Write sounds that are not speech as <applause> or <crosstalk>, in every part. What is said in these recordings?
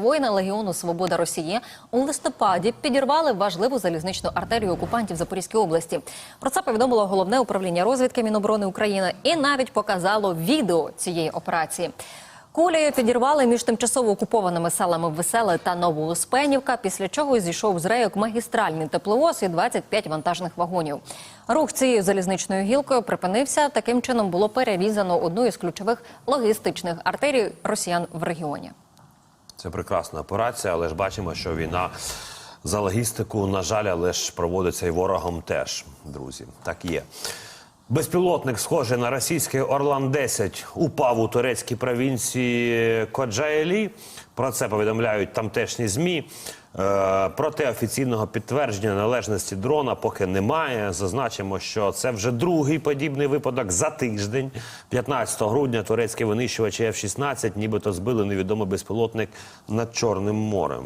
Воїни Легіону Свобода Росії у листопаді підірвали важливу залізничну артерію окупантів Запорізької області. Про це повідомило головне управління розвідки Міноборони України і навіть показало відео цієї операції. Кулею підірвали між тимчасово окупованими селами Веселе та Новоуспенівка, після чого зійшов з рейок магістральний тепловоз і 25 вантажних вагонів. Рух цією залізничною гілкою припинився. Таким чином було перерізано одну із ключових логістичних артерій росіян в регіоні. Це прекрасна операція, але ж бачимо, що війна за логістику, на жаль, але ж проводиться і ворогом теж, друзі. Так є. Безпілотник, схожий на російський Орлан-10, упав у турецькій провінції Коджаелі. Про це повідомляють тамтешні ЗМІ. Е, проте офіційного підтвердження належності дрона поки немає. Зазначимо, що це вже другий подібний випадок за тиждень. 15 грудня турецькі винищувачі F-16 нібито збили невідомий безпілотник над Чорним морем.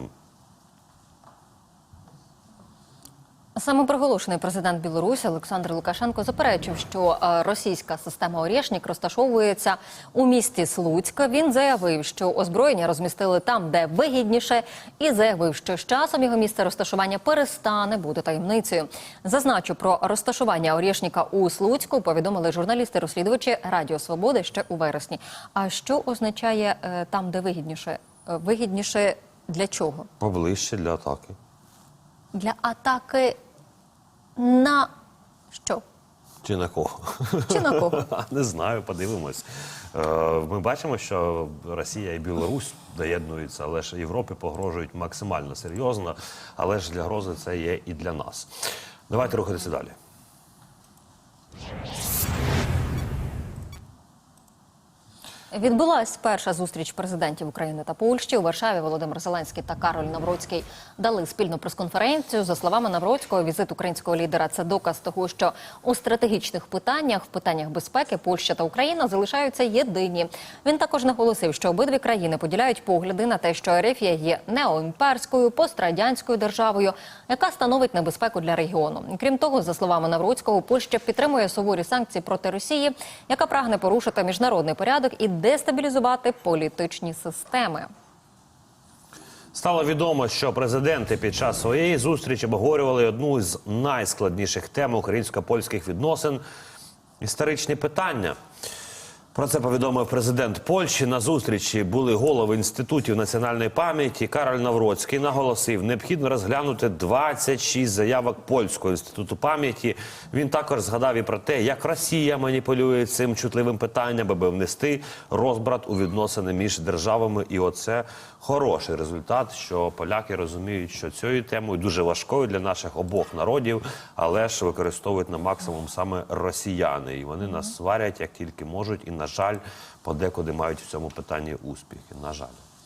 Самопроголошений президент Білорусі Олександр Лукашенко заперечив, що е, російська система «Орєшнік» розташовується у місті Слуцьк. Він заявив, що озброєння розмістили там, де вигідніше, і заявив, що з часом його місце розташування перестане бути таємницею. Зазначу про розташування «Орєшніка» у Слуцьку повідомили журналісти-розслідувачі Радіо Свободи ще у вересні. А що означає е, там, де вигідніше? Е, Вигідніше для чого? Поближче для атаки. Для атаки на що? Чи на кого? Чи на кого? <laughs> Не знаю, подивимось. Е, Ми бачимо, що Росія і Білорусь доєднуються, але ж Європі погрожують максимально серйозно, але ж для грози це є і для нас. Давайте рухатися далі. Відбулась перша зустріч президентів України та Польщі у Варшаві. Володимир Зеленський та Кароль Навроцький дали спільну прес-конференцію. За словами Навроцького, візит українського лідера це доказ того, що у стратегічних питаннях, в питаннях безпеки, Польща та Україна залишаються єдині. Він також наголосив, що обидві країни поділяють погляди на те, що Ерефія є неоімперською пострадянською державою, яка становить небезпеку для регіону. Крім того, за словами Навроцького, Польща підтримує суворі санкції проти Росії, яка прагне порушити міжнародний порядок і дестабілізувати політичні системи. Стало відомо, що президенти під час своєї зустрічі обговорювали одну з найскладніших тем українсько-польських відносин історичні питання. Про це повідомив президент Польщі. На зустрічі були голови інститутів національної пам'яті. Кароль Навроцький наголосив, необхідно розглянути 26 заявок польського інституту пам'яті. Він також згадав і про те, як Росія маніпулює цим чутливим питанням, аби внести розбрат у відносини між державами. І оце хороший результат, що поляки розуміють, що цією темою дуже важкою для наших обох народів, але ж використовують на максимум саме росіяни, і вони нас сварять як тільки можуть, і жаль, подекуди мають в цьому питанні успіхи. На жаль.